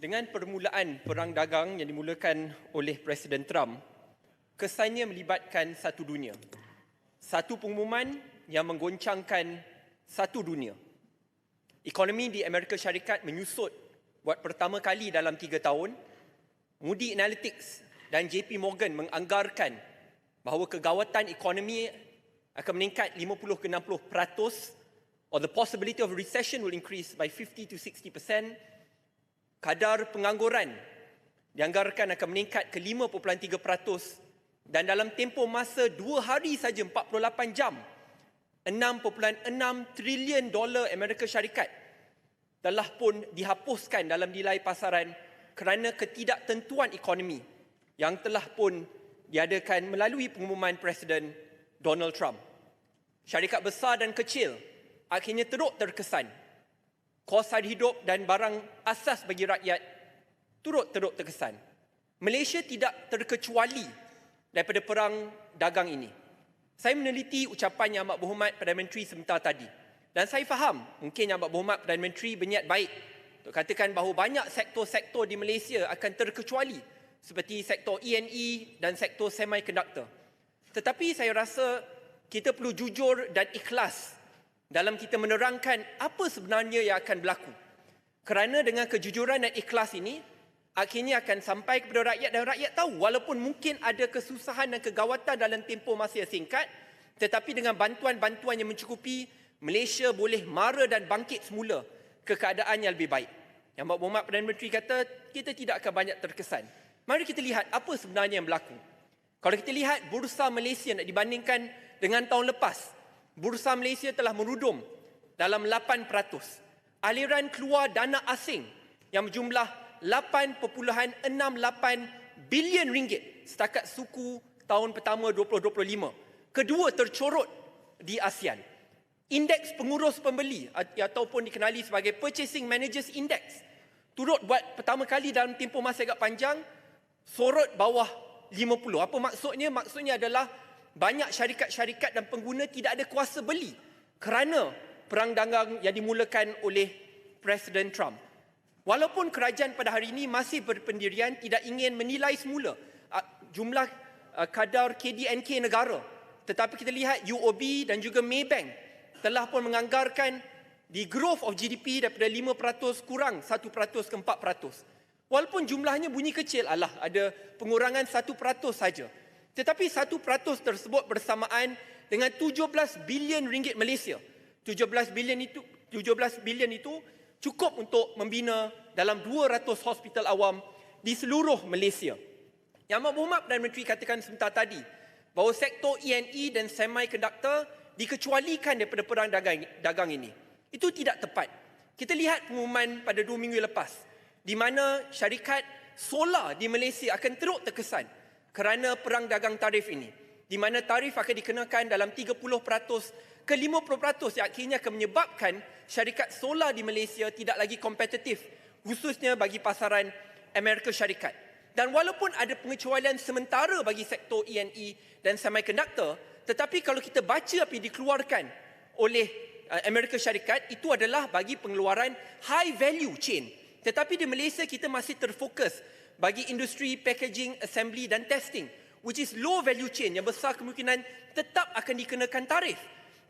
Dengan permulaan perang dagang yang dimulakan oleh Presiden Trump, kesannya melibatkan satu dunia. Satu pengumuman yang menggoncangkan satu dunia. Ekonomi di Amerika Syarikat menyusut buat pertama kali dalam tiga tahun. Moody Analytics dan JP Morgan menganggarkan bahawa kegawatan ekonomi akan meningkat 50 ke 60 peratus or the possibility of recession will increase by 50 to 60 percent kadar pengangguran dianggarkan akan meningkat ke 5.3% dan dalam tempoh masa dua hari saja 48 jam 6.6 trilion dolar Amerika Syarikat telah pun dihapuskan dalam nilai pasaran kerana ketidaktentuan ekonomi yang telah pun diadakan melalui pengumuman Presiden Donald Trump. Syarikat besar dan kecil akhirnya teruk terkesan kos hidup dan barang asas bagi rakyat turut-turut terkesan. Malaysia tidak terkecuali daripada perang dagang ini. Saya meneliti ucapan Yang Amat Berhormat Perdana Menteri sebentar tadi. Dan saya faham mungkin Yang Amat Berhormat Perdana Menteri berniat baik untuk katakan bahawa banyak sektor-sektor di Malaysia akan terkecuali seperti sektor E&E dan sektor semiconductor. Tetapi saya rasa kita perlu jujur dan ikhlas dalam kita menerangkan apa sebenarnya yang akan berlaku. Kerana dengan kejujuran dan ikhlas ini, akhirnya akan sampai kepada rakyat dan rakyat tahu walaupun mungkin ada kesusahan dan kegawatan dalam tempoh masa yang singkat, tetapi dengan bantuan-bantuan yang mencukupi, Malaysia boleh mara dan bangkit semula ke keadaan yang lebih baik. Yang Mbak Muhammad Perdana Menteri kata, kita tidak akan banyak terkesan. Mari kita lihat apa sebenarnya yang berlaku. Kalau kita lihat bursa Malaysia nak dibandingkan dengan tahun lepas, Bursa Malaysia telah merudum dalam 8%. Aliran keluar dana asing yang berjumlah 8.68 bilion ringgit setakat suku tahun pertama 2025. Kedua tercorot di ASEAN. Indeks pengurus pembeli ataupun dikenali sebagai Purchasing Managers Index turut buat pertama kali dalam tempoh masa agak panjang sorot bawah 50. Apa maksudnya? Maksudnya adalah banyak syarikat-syarikat dan pengguna tidak ada kuasa beli kerana perang dagang yang dimulakan oleh Presiden Trump. Walaupun kerajaan pada hari ini masih berpendirian tidak ingin menilai semula uh, jumlah uh, kadar KDNK negara. Tetapi kita lihat UOB dan juga Maybank telah pun menganggarkan di growth of GDP daripada 5% kurang 1% ke 4%. Walaupun jumlahnya bunyi kecil, alah ada pengurangan 1% saja. Tetapi satu peratus tersebut bersamaan dengan 17 bilion ringgit Malaysia. 17 bilion itu 17 bilion itu cukup untuk membina dalam 200 hospital awam di seluruh Malaysia. Yang Amat Berhormat Perdana Menteri katakan sebentar tadi bahawa sektor E&E dan semiconductor dikecualikan daripada perang dagang, dagang ini. Itu tidak tepat. Kita lihat pengumuman pada dua minggu lepas di mana syarikat solar di Malaysia akan teruk terkesan kerana perang dagang tarif ini di mana tarif akan dikenakan dalam 30% ke 50% yang akhirnya akan menyebabkan syarikat solar di Malaysia tidak lagi kompetitif khususnya bagi pasaran Amerika Syarikat. Dan walaupun ada pengecualian sementara bagi sektor E&E dan semiconductor, tetapi kalau kita baca apa yang dikeluarkan oleh uh, Amerika Syarikat, itu adalah bagi pengeluaran high value chain. Tetapi di Malaysia kita masih terfokus bagi industri packaging, assembly dan testing which is low value chain yang besar kemungkinan tetap akan dikenakan tarif.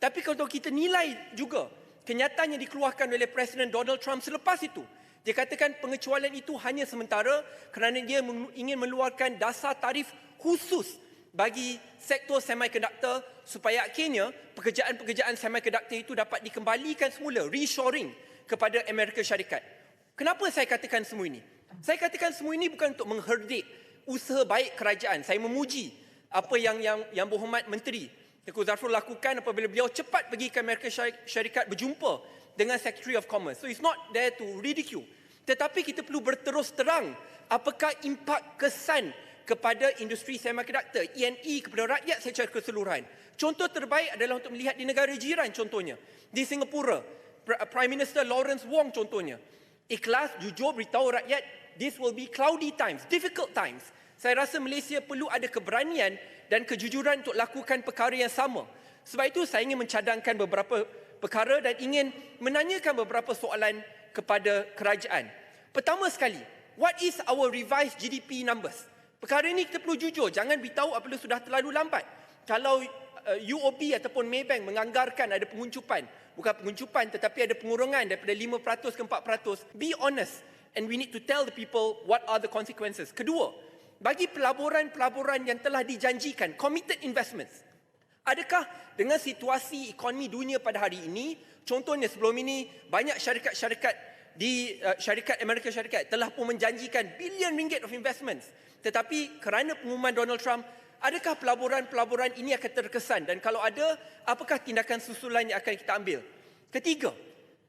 Tapi kalau kita nilai juga kenyataan yang dikeluarkan oleh Presiden Donald Trump selepas itu, dia katakan pengecualian itu hanya sementara kerana dia ingin meluarkan dasar tarif khusus bagi sektor semiconductor supaya akhirnya pekerjaan-pekerjaan semiconductor itu dapat dikembalikan semula, reshoring kepada Amerika Syarikat. Kenapa saya katakan semua ini? Saya katakan semua ini bukan untuk mengherdik usaha baik kerajaan. Saya memuji apa yang yang yang berhormat menteri Tengku Zafrul lakukan apabila beliau cepat pergi ke Amerika Syarikat berjumpa dengan Secretary of Commerce. So it's not there to ridicule. Tetapi kita perlu berterus terang apakah impak kesan kepada industri semiconductor, E&E kepada rakyat secara keseluruhan. Contoh terbaik adalah untuk melihat di negara jiran contohnya. Di Singapura, Prime Minister Lawrence Wong contohnya. Ikhlas, jujur beritahu rakyat this will be cloudy times, difficult times. Saya rasa Malaysia perlu ada keberanian dan kejujuran untuk lakukan perkara yang sama. Sebab itu saya ingin mencadangkan beberapa perkara dan ingin menanyakan beberapa soalan kepada kerajaan. Pertama sekali, what is our revised GDP numbers? Perkara ini kita perlu jujur, jangan beritahu apabila sudah terlalu lambat. Kalau uh, UOB ataupun Maybank menganggarkan ada penguncupan, bukan penguncupan tetapi ada pengurangan daripada 5% ke 4%, be honest and we need to tell the people what are the consequences. Kedua, bagi pelaburan-pelaburan yang telah dijanjikan, committed investments, adakah dengan situasi ekonomi dunia pada hari ini, contohnya sebelum ini banyak syarikat-syarikat di uh, syarikat Amerika Syarikat telah pun menjanjikan bilion ringgit of investments. Tetapi kerana pengumuman Donald Trump adakah pelaburan-pelaburan ini akan terkesan? Dan kalau ada apakah tindakan susulan yang akan kita ambil? Ketiga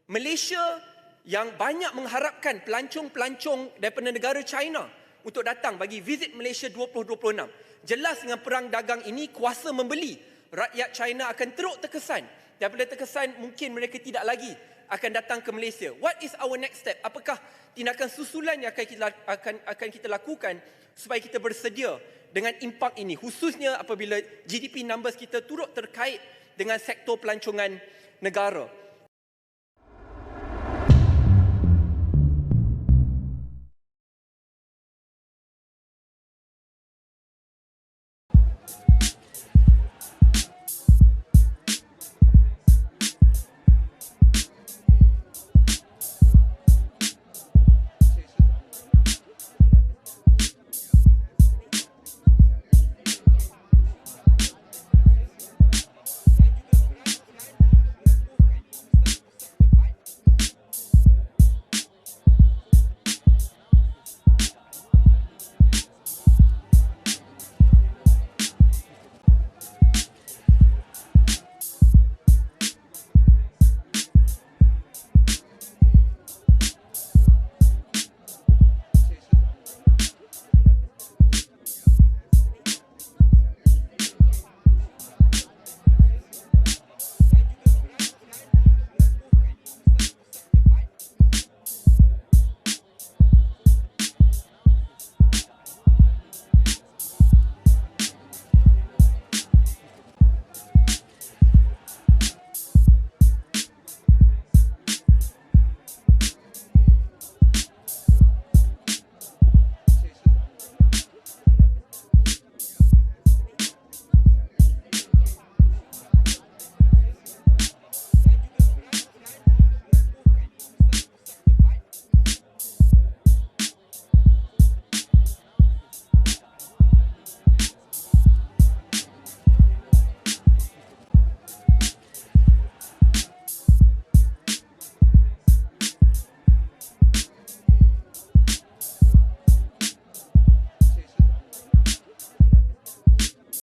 Malaysia yang banyak mengharapkan pelancong-pelancong daripada negara China untuk datang bagi visit Malaysia 2026 jelas dengan perang dagang ini kuasa membeli rakyat China akan teruk terkesan daripada terkesan mungkin mereka tidak lagi akan datang ke Malaysia. What is our next step? Apakah tindakan susulan yang akan kita akan akan kita lakukan supaya kita bersedia dengan impak ini khususnya apabila GDP numbers kita turut terkait dengan sektor pelancongan negara.